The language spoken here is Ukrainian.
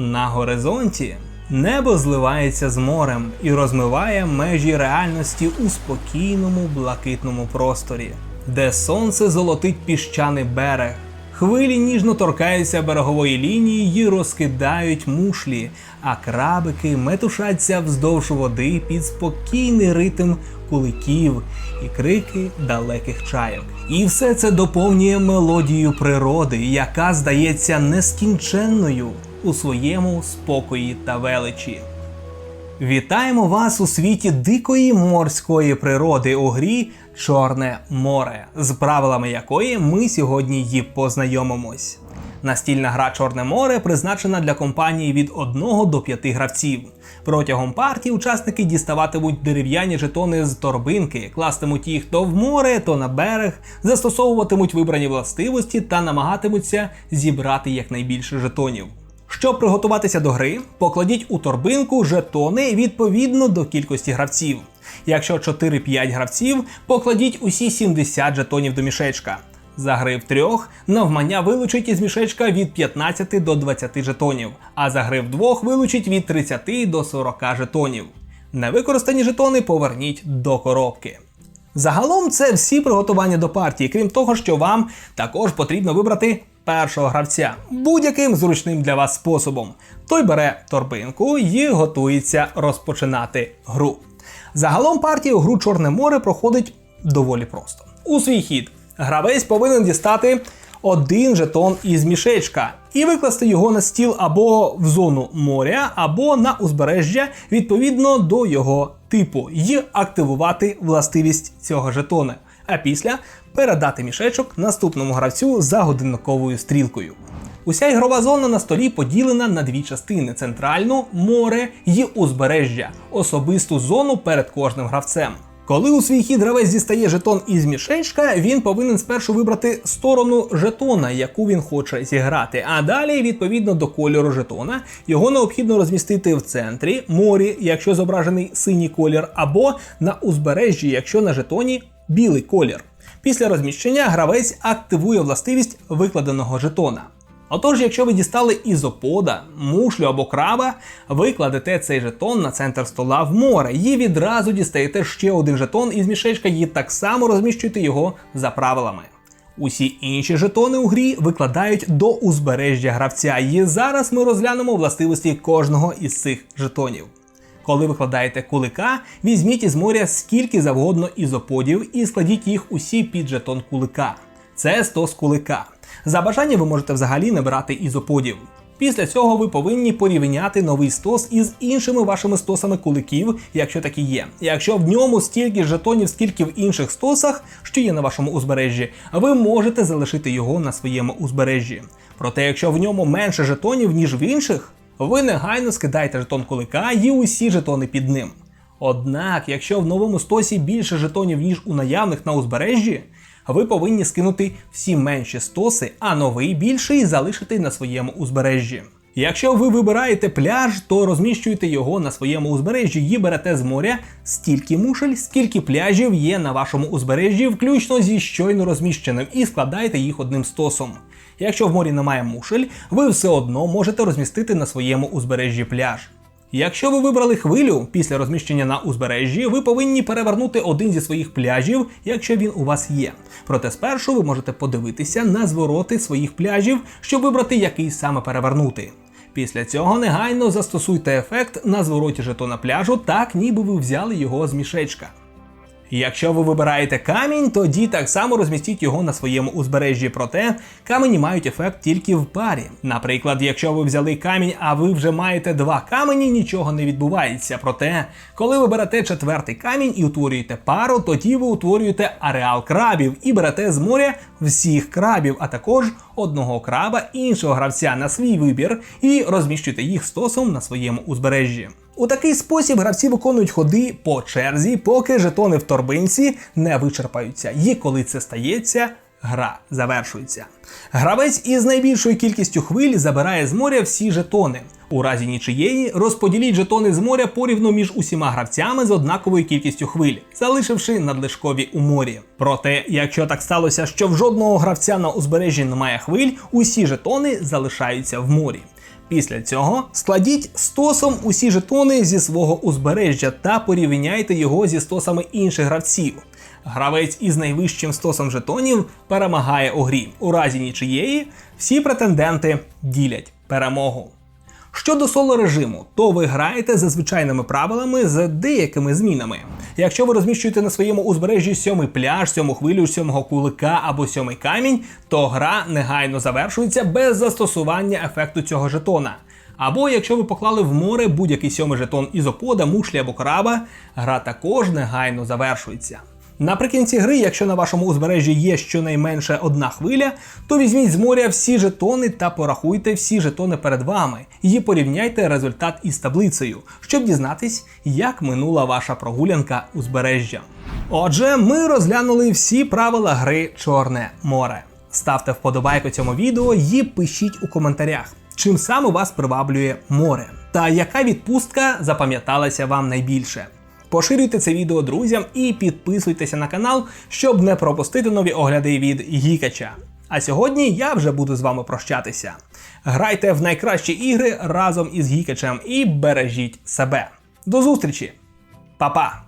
На горизонті небо зливається з морем і розмиває межі реальності у спокійному блакитному просторі, де сонце золотить піщаний берег. Хвилі ніжно торкаються берегової лінії і розкидають мушлі, а крабики метушаться вздовж води під спокійний ритм куликів і крики далеких чайок. І все це доповнює мелодію природи, яка здається нескінченною у своєму спокої та величі. Вітаємо вас у світі дикої морської природи у грі Чорне море, з правилами якої ми сьогодні її познайомимось. Настільна гра Чорне море призначена для компанії від 1 до 5 гравців. Протягом партії учасники діставатимуть дерев'яні жетони з торбинки, кластимуть їх то в море, то на берег, застосовуватимуть вибрані властивості та намагатимуться зібрати якнайбільше жетонів. Щоб приготуватися до гри, покладіть у торбинку жетони відповідно до кількості гравців. Якщо 4-5 гравців, покладіть усі 70 жетонів до мішечка. За гри в трьох навмання вилучить із мішечка від 15 до 20 жетонів, а за гри в двох вилучить від 30 до 40 жетонів. Невикористані жетони поверніть до коробки. Загалом це всі приготування до партії, крім того, що вам також потрібно вибрати першого гравця будь-яким зручним для вас способом. Той бере торбинку і готується розпочинати гру. Загалом партія у гру Чорне море проходить доволі просто. У свій хід гравець повинен дістати один жетон із мішечка і викласти його на стіл або в зону моря, або на узбережжя відповідно до його типу, і активувати властивість цього жетона. А після передати мішечок наступному гравцю за годинниковою стрілкою. Уся ігрова зона на столі поділена на дві частини: центральну море і узбережжя, особисту зону перед кожним гравцем. Коли у свій хід гравець дістає жетон із мішечка, він повинен спершу вибрати сторону жетона, яку він хоче зіграти. А далі, відповідно до кольору жетона, його необхідно розмістити в центрі морі, якщо зображений синій колір, або на узбережжі, якщо на жетоні білий колір. Після розміщення гравець активує властивість викладеного жетона. Отож, якщо ви дістали ізопода, мушлю або краба, ви кладете цей жетон на центр стола в море і відразу дістаєте ще один жетон із мішечка і так само розміщуєте його за правилами. Усі інші жетони у грі викладають до узбережжя гравця, і зараз ми розглянемо властивості кожного із цих жетонів. Коли викладаєте кулика, візьміть із моря скільки завгодно ізоподів і складіть їх усі під жетон кулика. Це 100 з кулика. За бажання ви можете взагалі не брати ізоподів. Після цього ви повинні порівняти новий стос із іншими вашими стосами куликів, якщо такі є. Якщо в ньому стільки жетонів, скільки в інших стосах, що є на вашому узбережжі, ви можете залишити його на своєму узбережжі. Проте, якщо в ньому менше жетонів, ніж в інших, ви негайно скидаєте жетон кулика і усі жетони під ним. Однак, якщо в новому стосі більше жетонів, ніж у наявних на узбережжі, ви повинні скинути всі менші стоси, а новий більший залишити на своєму узбережжі. Якщо ви вибираєте пляж, то розміщуєте його на своєму узбережжі і берете з моря стільки мушель, скільки пляжів є на вашому узбережжі, включно зі щойно розміщеним, і складаєте їх одним стосом. Якщо в морі немає мушель, ви все одно можете розмістити на своєму узбережжі пляж. Якщо ви вибрали хвилю після розміщення на узбережжі, ви повинні перевернути один зі своїх пляжів, якщо він у вас є. Проте спершу ви можете подивитися на звороти своїх пляжів, щоб вибрати, який саме перевернути. Після цього негайно застосуйте ефект на звороті жетона пляжу, так ніби ви взяли його з мішечка. Якщо ви вибираєте камінь, тоді так само розмістіть його на своєму узбережжі. Проте камені мають ефект тільки в парі. Наприклад, якщо ви взяли камінь, а ви вже маєте два камені, нічого не відбувається. Проте, коли ви берете четвертий камінь і утворюєте пару, тоді ви утворюєте ареал крабів і берете з моря всіх крабів, а також одного краба іншого гравця на свій вибір і розміщуєте їх стосом на своєму узбережжі. У такий спосіб гравці виконують ходи по черзі, поки жетони в торбинці не вичерпаються. І коли це стається, гра завершується. Гравець із найбільшою кількістю хвиль забирає з моря всі жетони. У разі нічиєї розподіліть жетони з моря порівну між усіма гравцями з однаковою кількістю хвиль, залишивши надлишкові у морі. Проте, якщо так сталося, що в жодного гравця на узбережжі немає хвиль, усі жетони залишаються в морі. Після цього складіть стосом усі жетони зі свого узбережжя та порівняйте його зі стосами інших гравців. Гравець із найвищим стосом жетонів перемагає у грі. У разі нічиєї всі претенденти ділять перемогу. Щодо соло режиму, то ви граєте за звичайними правилами з деякими змінами. Якщо ви розміщуєте на своєму узбережжі сьомий пляж, сьому хвилю, сьомого кулика або сьомий камінь, то гра негайно завершується без застосування ефекту цього жетона. Або якщо ви поклали в море будь-який сьомий жетон ізопода, мушлі або краба, гра також негайно завершується. Наприкінці гри, якщо на вашому узбережжі є щонайменше одна хвиля, то візьміть з моря всі жетони та порахуйте всі жетони перед вами і порівняйте результат із таблицею, щоб дізнатись, як минула ваша прогулянка узбережжя. Отже, ми розглянули всі правила гри Чорне море. Ставте вподобайку цьому відео і пишіть у коментарях, чим саме вас приваблює море, та яка відпустка запам'яталася вам найбільше. Поширюйте це відео друзям і підписуйтеся на канал, щоб не пропустити нові огляди від Гікача. А сьогодні я вже буду з вами прощатися. Грайте в найкращі ігри разом із Гікачем і бережіть себе. До зустрічі! Па-па!